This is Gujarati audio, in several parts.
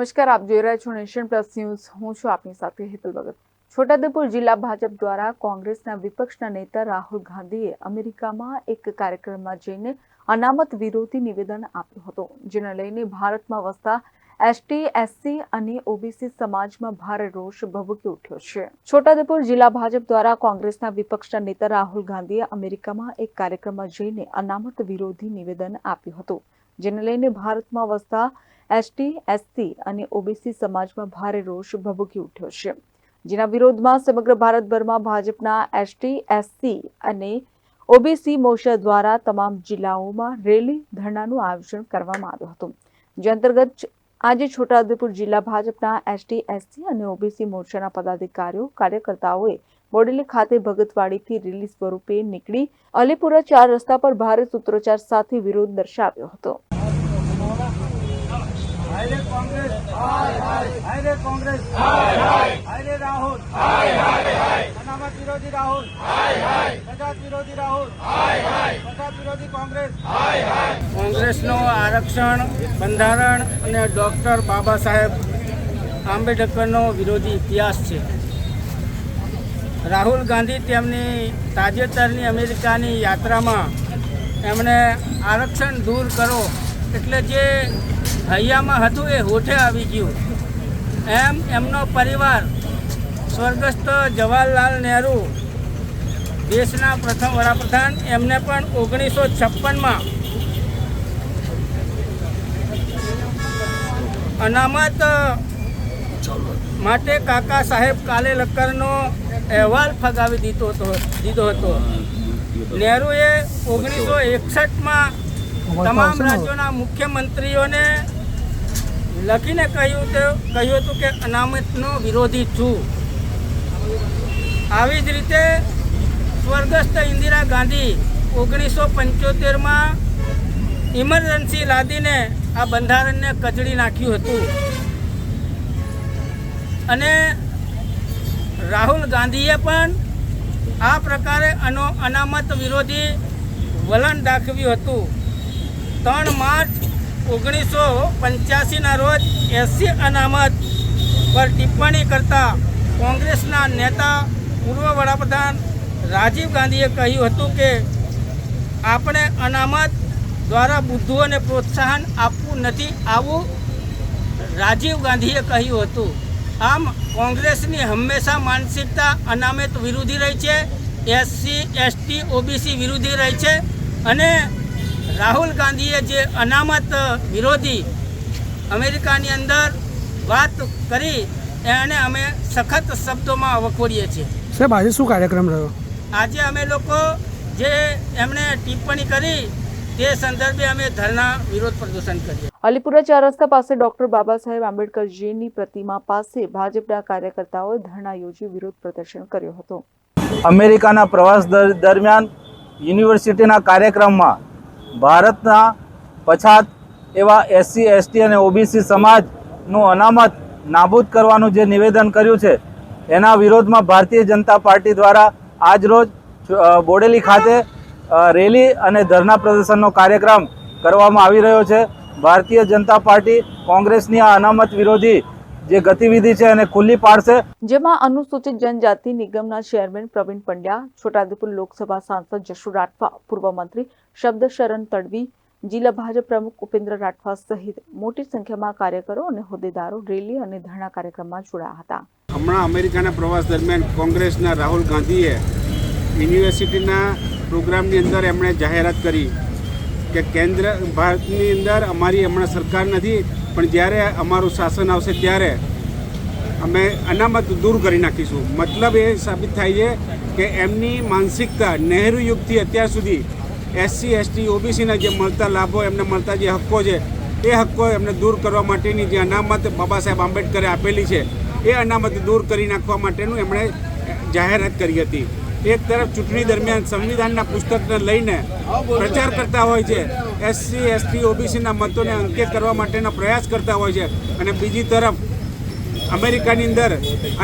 નમસ્કાર, આપ જોઈ રહ્યા છો નેશન પ્લસ ન્યૂઝ. હું છું આપની સાથે હેતલ ભગત. છોટાઉદેપુર જિલ્લા ભાજપ દ્વારા કોંગ્રેસના વિપક્ષના નેતા રાહુલ ગાંધીએ અમેરિકામાં એક કાર્યક્રમમાં જઈને અનામત વિરોધી નિવેદન આપ્યું હતું, જેને લઈને ભારતમાં વસતા એસટી, એસસી અને ઓબીસી સમાજમાં ભારે રોષ ભભૂકી ઉઠ્યો છે. છોટાઉદેપુર જિલ્લા ભાજપ દ્વારા કોંગ્રેસના વિપક્ષના નેતા રાહુલ ગાંધીએ અમેરિકામાં એક કાર્યક્રમમાં જઈને અનામત વિરોધી નિવેદન આપ્યું હતું, જેને લઈને ભારતમાં વસતા એસટી, એસસી અને ઓબીસી સમાજમાં ભારે રોષ ભભૂકી ઉઠ્યો છે. જેના વિરોધમાં સમગ્ર ભારતભરમાં ભાજપના એસટી, એસસી અને ઓબીસી મોરચા દ્વારા તમામ જિલ્લાઓમાં રેલી ધરણાનું આયોજન કરવામાં આવ્યું હતું. જે અંતર્ગત આજે છોટાઉદેપુર જિલ્લા ભાજપના એસટી, એસસી અને ઓબીસી મોરચાના પદાધિકારીઓ, કાર્યકર્તાઓએ બોડેલી ખાતે ભગતવાડીથી રેલી સ્વરૂપે નીકળી અલીપુરા ચાર રસ્તા પર ભારે સૂત્રોચ્ચાર સાથે વિરોધ દર્શાવ્યો હતો. હાય રે કોંગ્રેસ. હાય રે કોંગ્રેસ હાય રે રાહુલ અનામત વિરોધી રાહુલ. પ્રજાત વિરોધી રાહુલ. પ્રજાત વિરોધી કોંગ્રેસ. કોંગ્રેસનું આરક્ષણ બંધારણ અને ડૉક્ટર બાબા સાહેબ આંબેડકરનો વિરોધી ઇતિહાસ છે. રાહુલ ગાંધી તેમની તાજેતરની અમેરિકાની યાત્રામાં એમણે આરક્ષણ દૂર કરો એટલે જે હૈયામાં હતું એ હોઠે આવી ગયું. એમ એમનો પરિવાર સ્વર્ગસ્થ જવાહરલાલ નહેરુ, દેશના પ્રથમ વડાપ્રધાન, એમને પણ ઓગણીસો છપ્પનમાં અનામત માટે કાકા સાહેબ કાલે લક્કરનો અહેવાલ ફગાવી દીધો હતો દીધો હતો. નહેરુએ ઓગણીસો એકસઠમાં તમામ રાજ્યોના મુખ્યમંત્રીઓને લખીને કહ્યું તે કહ્યું હતું કે અનામતનો વિરોધી છું. આવી જ રીતે સ્વર્ગસ્થ ઇન્દિરા ગાંધી ઓગણીસો પંચોતેરમાં ઇમરજન્સી લાદીને આ બંધારણને કચડી નાખ્યું હતું. અને રાહુલ ગાંધીએ પણ આ પ્રકારે અનો અનામત વિરોધી વલણ દાખવ્યું હતું. ત્રણ માર્ચ ઓગણીસો પંચ્યાસીના રોજ એસસી અનામત પર ટિપ્પણી કરતા કોંગ્રેસના નેતા પૂર્વ વડાપ્રધાન રાજીવ ગાંધીએ કહ્યું હતું કે, આપણે અનામત દ્વારા બુદ્ધુઓને પ્રોત્સાહન આપવું નથી આવું રાજીવ ગાંધીએ કહ્યું હતું. આમ, કોંગ્રેસની હંમેશા માનસિકતા અનામત વિરોધી રહી છે, એસસી, એસટી, ઓબીસી વિરોધી રહી છે અને રાહુલ ગાંધીએ જે અનામત વિરોધી અમેરિકાની અંદર વાત કરી એને અમે સખત શબ્દોમાં વખોડીએ છીએ. સાહેબ આજે શું કાર્યક્રમ રહ્યો? આજે અમે લોકો જે એમણે ટિપ્પણી કરી તે સંદર્ભે અમે ધરના વિરોધ પ્રદર્શન કરીએ. અલીપુરા ચાર રસ્તા પાસે ડોક્ટર બાબા સાહેબ આંબેડકરજીની પ્રતિમા પાસે ભાજપના કાર્યકર્તાઓએ ધરણા યોજી વિરોધ પ્રદર્શન કર્યો હતો. અમેરિકાના પ્રવાસ દર- દરમિયાન યુનિવર્સિટીના કાર્યક્રમમાં ભારતના પછાત એવા એસસી એસટી અને ઓબીસી સમાજનું અનામત નાબૂદ કરવાનું જે નિવેદન કર્યું છે, એના વિરોધમાં ભારતીય જનતા પાર્ટી દ્વારા આજરોજ બોડેલી ખાતે રેલી અને ધરણા પ્રદર્શનનો કાર્યક્રમ કરવામાં આવી રહ્યો છે. ભારતીય જનતા પાર્ટી કોંગ્રેસની આ અનામત વિરોધી જે ગતિવિધિ છે એને ખુલ્લી પાડશે. જેમાં અનુસૂચિત જનજાતિ નિગમના ચેરમેન પ્રવીણ પંડ્યા, છોટાઉદેપુર લોકસભા સાંસદ જશુ રાઠવા, પૂર્વ મંત્રી શબ્દ શરણ તડવી, જિલ્લા ભાજપ પ્રમુખ ઉપેન્દ્ર રાઠવા સહિત મોટી સંખ્યામાં કાર્યકરો અને હોદ્દેદારો રેલી અને ધરણા કાર્યક્રમમાં જોડાયા હતા. હમણાં અમેરિકાના પ્રવાસ દરમિયાન કોંગ્રેસના રાહુલ ગાંધીએ યુનિવર્સિટીના પ્રોગ્રામની અંદર એમણે જાહેરાત કરી કે કેન્દ્ર, ભારતની અંદર અમારી હમણાં સરકાર નથી, પણ જ્યારે અમારું શાસન આવશે ત્યારે અમે અનામત દૂર કરી નાખીશું. મતલબ એ સાબિત થાય છે કે એમની માનસિકતા નહેરુ યુગથી અત્યાર સુધી એસસી, એસટી, ઓબીસીના જે મળતા લાભો એમને મળતા જે હક્કો છે, એ હક્કો એમને દૂર કરવા માટેની જે અનામત બાબા સાહેબ આંબેડકરે આપેલી છે, એ અનામત દૂર કરી નાખવા માટેનું એમણે જાહેરાત કરી હતી. એક તરફ ચૂંટણી દરમિયાન સંવિધાનના પુસ્તકને લઈને પ્રચાર કરતા હોય છે, એસસી, એસટી, ઓબીસીના મતોને અંકે કરવા માટેનો પ્રયાસ કરતા હોય છે, અને બીજી તરફ અમેરિકાની અંદર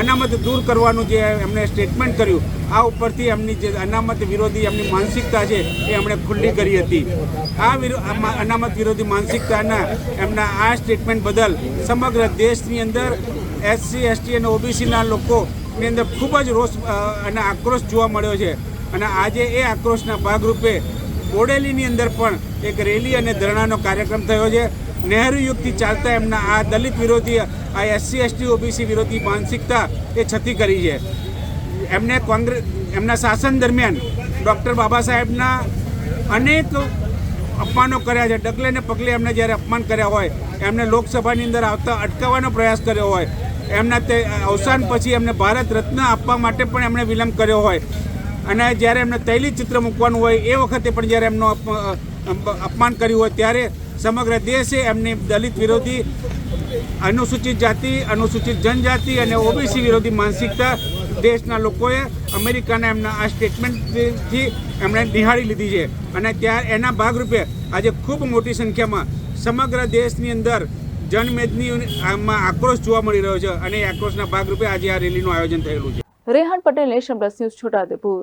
અનામત દૂર કરવાનું જે એમણે સ્ટેટમેન્ટ કર્યું, આ ઉપરથી એમની જે અનામત વિરોધી એમની માનસિકતા છે એ એમણે ખુલ્લી કરી હતી. આ અનામત વિરોધી માનસિકતાના એમના આ સ્ટેટમેન્ટ બદલ સમગ્ર દેશની અંદર એસસી એસટી અને ઓબીસીના લોકોની અંદર ખૂબ જ રોષ અને આક્રોશ જોવા મળ્યો છે. અને આજે એ આક્રોશના ભાગરૂપે બોડેલીની અંદર પણ એક રેલી અને ધરણાનો કાર્યક્રમ થયો છે. નહેરુ યુગથી ચાલતા એમના આ દલિત વિરોધી, આ એસસી, એસટી, ઓબીસી વિરોધી માનસિકતા એ છતી કરી છે. એમને કોંગ્રેસ એમના શાસન દરમિયાન ડૉક્ટર બાબા સાહેબના અનેક અપમાનો કર્યા છે. ડગલે ને પગલે એમને જ્યારે અપમાન કર્યા હોય, એમને લોકસભાની અંદર આવતા અટકાવવાનો પ્રયાસ કર્યો હોય, એમના તે અવસાન પછી એમને ભારત રત્ન આપવા માટે પણ એમણે વિલંબ કર્યો હોય. અને જ્યારે એમને તૈલી ચિત્ર મૂકવાનું હોય એ વખતે પણ જ્યારે એમનો અપ- અપ- અપમાન કર્યું હોય ત્યારે સમગ્ર દેશે એમની દલિત વિરોધી અનુસૂચિત જાતિ, અનુસૂચિત જનજાતિ અને ઓબીસી વિરોધી માનસિકતા દેશના લોકોએ અમેરિકાના એમના આ સ્ટેટમેન્ટથી એમણે નિહાળી લીધી છે. અને ત્યાં એના ભાગરૂપે આજે ખૂબ મોટી સંખ્યામાં સમગ્ર દેશની અંદર જનમેદની આમાં આક્રોશ જોવા મળી રહ્યો છે અને એ આક્રોશના ભાગરૂપે આજે આ રેલીનું આયોજન થયેલું છે. Rehan Patel nation plus news Chhotaudepur